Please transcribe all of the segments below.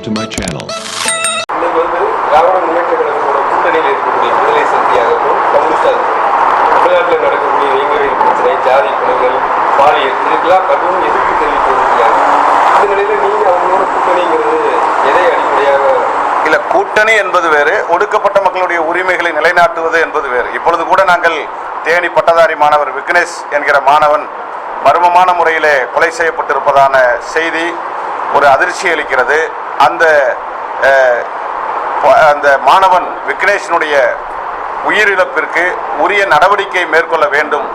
subscribe to my channel. வந்து திராவிட முன்னேற்ற கழகத்தோட கூட்டணியில் இருக்கக்கூடிய விடுதலை சக்தியாகட்டும் கம்யூனிஸ்ட் தமிழ்நாட்டில் நடக்கக்கூடிய இளைஞர்கள் பிரச்சனை ஜாதி குணங்கள் பாலியல் இதுக்கெல்லாம் கடும் எதிர்ப்பு தெரிவித்து வருகிறாங்க இந்த நிலையில் நீங்க அவங்களோட கூட்டணிங்கிறது எதை அடிப்படையாக இல்லை கூட்டணி என்பது வேறு ஒடுக்கப்பட்ட மக்களுடைய உரிமைகளை நிலைநாட்டுவது என்பது வேறு இப்பொழுது கூட நாங்கள் தேனி பட்டதாரி மாணவர் விக்னேஷ் என்கிற மாணவன் மர்மமான முறையிலே கொலை செய்யப்பட்டிருப்பதான செய்தி ஒரு அதிர்ச்சி அளிக்கிறது அந்த அந்த மாணவன் விக்னேஷனுடைய உயிரிழப்பிற்கு உரிய நடவடிக்கை மேற்கொள்ள வேண்டும்.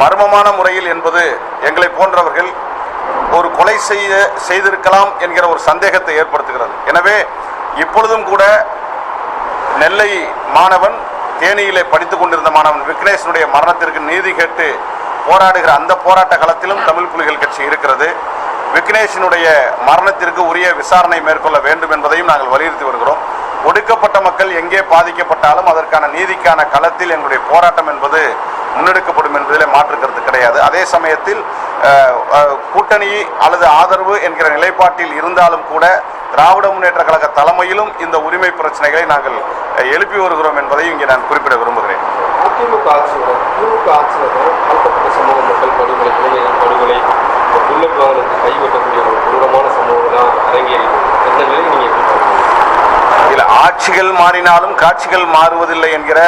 மர்மமான முறையில் என்பது எங்களை போன்றவர்கள் ஒரு கொலை செய்ய செய்திருக்கலாம் என்கிற ஒரு சந்தேகத்தை ஏற்படுத்துகிறது. எனவே இப்பொழுதும் கூட நெல்லை மாணவன் தேனியிலே படித்துக் கொண்டிருந்த மாணவன் விக்னேஷனுடைய மரணத்திற்கு நீதி கேட்டு போராடுகிற அந்த போராட்ட களத்திலும் தமிழ் புலிகள் கட்சி இருக்கிறது. விக்னேஷனுடைய மரணத்திற்கு உரிய விசாரணை மேற்கொள்ள வேண்டும் என்பதையும் நாங்கள் வலியுறுத்தி வருகிறோம். ஒடுக்கப்பட்ட மக்கள் எங்கே பாதிக்கப்பட்டாலும் அதற்கான நீதிக்கான களத்தில் எங்களுடைய போராட்டம் என்பது முன்னெடுக்கப்படும் என்பதிலே மாற்று கருத்து கிடையாது. அதே சமயத்தில் கூட்டணி அல்லது ஆதரவு என்கிற நிலைப்பாட்டில் இருந்தாலும் கூட திராவிட முன்னேற்ற கழக தலைமையிலும் இந்த உரிமை பிரச்சனைகளை நாங்கள் எழுப்பி வருகிறோம் என்பதையும் இங்கே நான் குறிப்பிட விரும்புகிறேன். அரங்கேறி எப்படி இதில் ஆட்சிகள் மாறினாலும் காட்சிகள் மாறுவதில்லை என்கிற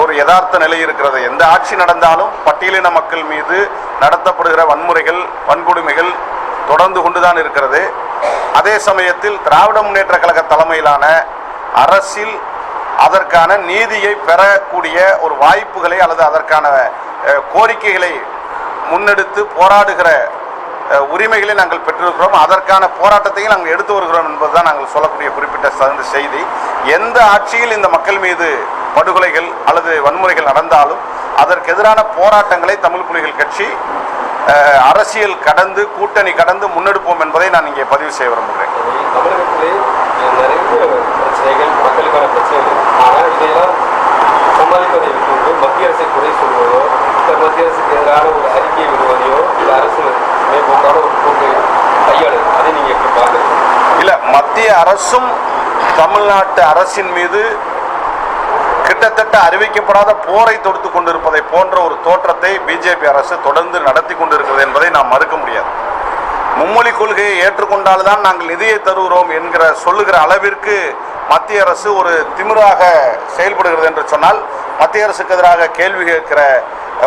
ஒரு யதார்த்த நிலை இருக்கிறது. எந்த ஆட்சி நடந்தாலும் பட்டியலின மக்கள் மீது நடத்தப்படுகிற வன்முறைகள் வன்கொடுமைகள் தொடர்ந்து கொண்டுதான் இருக்கிறது. அதே சமயத்தில் திராவிட முன்னேற்ற கழக தலைமையிலான அரசில் அதற்கான நீதியை பெறக்கூடிய ஒரு வாய்ப்புகளை அல்லது அதற்கான கோரிக்கைகளை முன்னெடுத்து போராடுகிற உரிமைகளை நாங்கள் பெற்றிருக்கிறோம். அதற்கான போராட்டத்தையும் நாங்கள் எடுத்து வருகிறோம் என்பதுதான் நாங்கள் சொல்லக்கூடிய குறிப்பிட்ட சார்ந்த செய்தி. எந்த ஆட்சியில் இந்த மக்கள் மீது படுகொலைகள் அல்லது வன்முறைகள் நடந்தாலும் அதற்கு எதிரான போராட்டங்களை தமிழ் புலிகள் கட்சி அரசியல் கடந்து கூட்டணி கடந்து முன்னெடுப்போம் என்பதை நான் இங்கே பதிவு செய்ய விரும்புகிறேன். தமிழகத்திலே நிறைய பிரச்சனைகள் மக்களுக்கான பிரச்சனைகள். ஆனால் இதையெல்லாம் சமாளிப்பதை மத்திய அரசை குறை சொல்வதோ மத்திய அரசுக்கு எதிரான ஒரு அறிக்கையை விடுவதையோ இந்த அரசு மேம்போக்கான ஒரு அதை எப்படி பார்க்குறீங்க மத்திய அரசும் தமிழ்நாட்டு அரசின் மீது கிட்டத்தட்ட அறிவிக்கப்படாத போரை தொடுத்து கொண்டிருப்பதை போன்ற ஒரு தோற்றத்தை பிஜேபி அரசு தொடர்ந்து நடத்தி கொண்டிருக்கிறது என்பதை நாம் மறுக்க முடியாது. மும்மொழி கொள்கையை ஏற்றுக்கொண்டால்தான் நாங்கள் நிதியை தருகிறோம் என்கிற சொல்லுகிற அளவிற்கு மத்திய அரசு ஒரு திமிராக செயல்படுகிறது என்று சொன்னால் மத்திய அரசுக்கு எதிராக கேள்வி கேட்கிற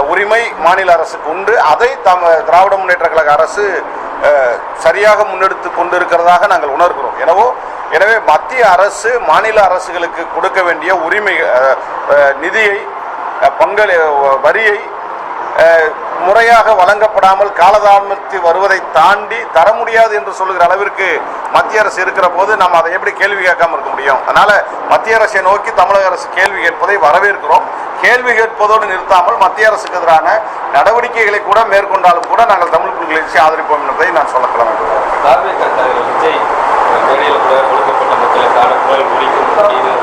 உரிமை மாநில அரசுக்கு உண்டு. அதை தம் திராவிட முன்னேற்ற கழக அரசு சரியாக முன்னெடுத்து கொண்டிருக்கிறதாக நாங்கள் உணர்கிறோம். எனவோ எனவே மத்திய அரசு மாநில அரசுகளுக்கு கொடுக்க வேண்டிய உரிமை நிதியை அஹ், பங்களி வரியை முறையாக வழங்கப்படாமல் காலதாமத்து வருவதை தாண்டி தர முடியாது என்று சொல்லுகிற அளவிற்கு மத்திய அரசு இருக்கிற போது நாம் அதை எப்படி கேள்வி கேட்காம இருக்க முடியும்? அதனால மத்திய அரசை நோக்கி தமிழக அரசு கேள்வி கேட்பதை வரவேற்கிறோம். கேள்வி கேட்பதோடு நிறுத்தாமல் மத்திய அரசுக்கு எதிரான நடவடிக்கைகளை கூட மேற்கொண்டாலும் கூட நாங்கள் தமிழ் புலிகளை ஆதரிப்போம் என்பதை நான் சொல்ல கிளம்புகிறேன் தார்மீக தலைவர் விஜய் மேடையில் கூட ஒடுக்கப்பட்ட மக்களுக்கான குரல் ஒழிக்கும் அப்படின்னு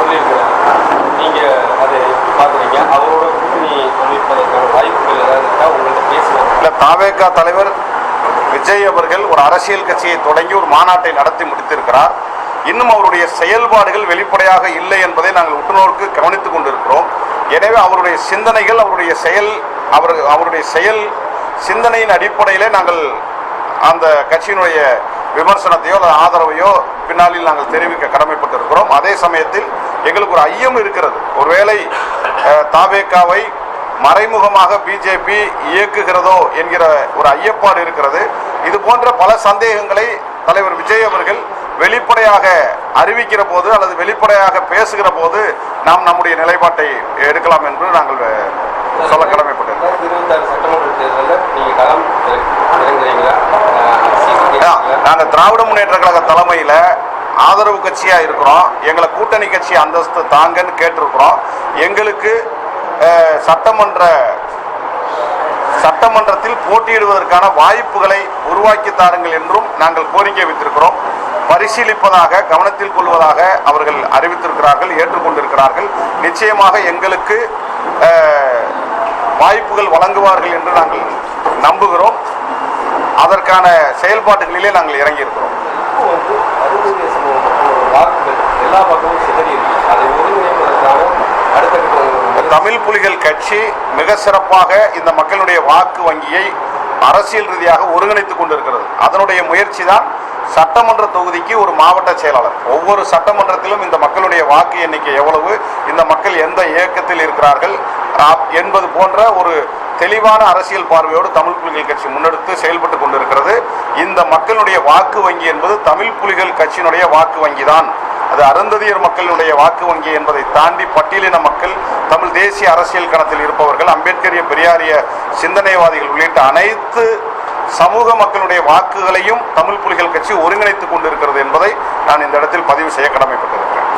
சொல்லியிருக்கிறாங்க நீங்க அதை எப்படி பார்க்குறீங்க அவரோட கூட்டணி அமைப்பதற்கான வாய்ப்புகள் ஏதாவது இருக்கா உங்கள்கிட்ட பேசுவாங்க இல்ல தலைவர் விஜய் அவர்கள் ஒரு அரசியல் கட்சியை தொடங்கி ஒரு மாநாட்டை நடத்தி முடித்திருக்கிறார். இன்னும் அவருடைய செயல்பாடுகள் வெளிப்படையாக இல்லை என்பதை நாங்கள் உற்றுநோக்கு கவனித்துக் கொண்டிருக்கிறோம். எனவே அவருடைய சிந்தனைகள் அவருடைய செயல் அவர் அவருடைய செயல் சிந்தனையின் அடிப்படையிலே நாங்கள் அந்த கட்சியினுடைய விமர்சனத்தையோ அல்லது ஆதரவையோ பின்னாளில் நாங்கள் தெரிவிக்க கடமைப்பட்டிருக்கிறோம். அதே சமயத்தில் எங்களுக்கு ஒரு ஐயம் இருக்கிறது. ஒருவேளை அஹ், மறைமுகமாக பிஜேபி இயக்குகிறதோ என்கிற ஒரு ஐயப்பாடு இருக்கிறது. இது போன்ற பல சந்தேகங்களை தலைவர் விஜய் அவர்கள் வெளிப்படையாக அறிவிக்கிற போது அல்லது வெளிப்படையாக பேசுகிற போது நாம் நம்முடைய நிலைப்பாட்டை எடுக்கலாம் என்று நாங்கள் சொல்ல கேட்குறீங்களா? நாங்கள் திராவிட முன்னேற்ற கழக தலைமையில் ஆதரவு கட்சியாக இருக்கிறோம். எங்களை கூட்டணி கட்சி அந்தஸ்து தாங்கன்னு கேட்டிருக்கிறோம். எங்களுக்கு சட்டமன்ற சட்டமன்றத்தில் போட்டியிடுவதற்கான வாய்ப்புகளை உருவாக்கி தாருங்கள் என்றும் நாங்கள் கோரிக்கை வைத்திருக்கிறோம். பரிசீலிப்பதாக கவனத்தில் கொள்வதாக அவர்கள் அறிவித்திருக்கிறார்கள் ஏற்றுக்கொண்டிருக்கிறார்கள். நிச்சயமாக எங்களுக்கு வாய்ப்புகள் வழங்குவார்கள் என்று நாங்கள் நம்புகிறோம். அதற்கான செயல்பாடுகளிலே நாங்கள் இறங்கியிருக்கிறோம். வந்து வாக்குகள் எல்லா பக்கமும் சிதறி அதை அதை ஒருங்கிணைப்பதற்கான அடுத்த தமிழ் புலிகள் கட்சி மிக சிறப்பாக இந்த மக்களுடைய வாக்கு வங்கியை அரசியல் ரீதியாக ஒருங்கிணைத்துக் கொண்டிருக்கிறது. அதனுடைய முயற்சி தான் சட்டமன்ற தொகுதிக்கு ஒரு மாவட்ட செயலாளர். ஒவ்வொரு சட்டமன்றத்திலும் இந்த மக்களுடைய வாக்கு எண்ணிக்கை எவ்வளவு இந்த மக்கள் எந்த இயக்கத்தில் இருக்கிறார்கள் என்பது போன்ற ஒரு தெளிவான அரசியல் பார்வையோடு தமிழ் புலிகள் கட்சி முன்னெடுத்து செயல்பட்டு கொண்டிருக்கிறது. இந்த மக்களுடைய வாக்கு வங்கி என்பது தமிழ் புலிகள் கட்சியினுடைய வாக்கு வங்கி தான் அது அருந்ததியர் மக்களுடைய வாக்கு வங்கி என்பதை தாண்டி பட்டியலின மக்கள் தமிழ் தேசிய அரசியல் களத்தில் இருப்பவர்கள் அம்பேத்கரிய பெரியாரிய சிந்தனைவாதிகள் உள்ளிட்ட அனைத்து சமூக மக்களுடைய வாக்குகளையும் தமிழ் புலிகள் கட்சி ஒருங்கிணைத்துக் கொண்டிருக்கிறது என்பதை நான் இந்த இடத்தில் பதிவு செய்ய கடமைப்பட்டிருக்கிறேன்.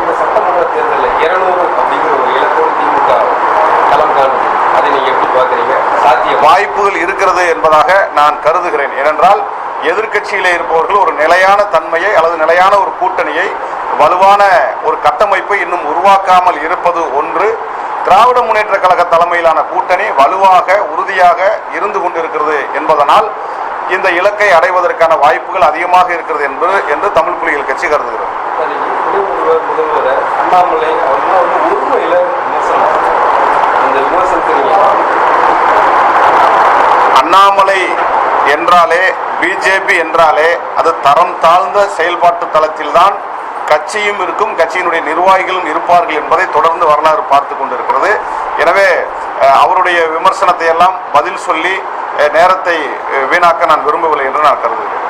இந்த சட்டமன்ற தேர்தலில் இருநூறு அப்படிங்கிற ஒரு இலக்கோடு திமுக களம் காணுது. அதை நீங்க எப்படி பார்க்குறீங்க? சாத்தியம்? வாய்ப்புகள் இருக்கிறது என்பதாக நான் கருதுகிறேன். ஏனென்றால் எதிர்க்கட்சியிலே இருப்பவர்கள் ஒரு நிலையான தன்மையை அல்லது நிலையான ஒரு கூட்டணியை வலுவான ஒரு கட்டமைப்பை இன்னும் உருவாக்காமல் இருப்பது ஒன்று. திராவிட முன்னேற்ற கழக தலைமையிலான கூட்டணி வலுவாக உறுதியாக இருந்து கொண்டிருக்கிறது என்பதனால் இந்த இலக்கை அடைவதற்கான வாய்ப்புகள் அதிகமாக இருக்கிறது என்பது என்று தமிழ் புலிகள் கட்சி கருதுகிறது. அண்ணாமலை அண்ணாமலை என்றாலே பிஜேபி என்றாலே அது தரம் தாழ்ந்த செயல்பாட்டு தளத்தில்தான் கட்சியும் இருக்கும் கட்சியினுடைய நிர்வாகிகளும் இருப்பார்கள் என்பதை தொடர்ந்து வரலாறு பார்த்து கொண்டிருக்கிறது. எனவே அவருடைய விமர்சனத்தை எல்லாம் பதில் சொல்லி நேரத்தை வீணாக்க நான் விரும்பவில்லை என்று நான் கருதுகிறேன்.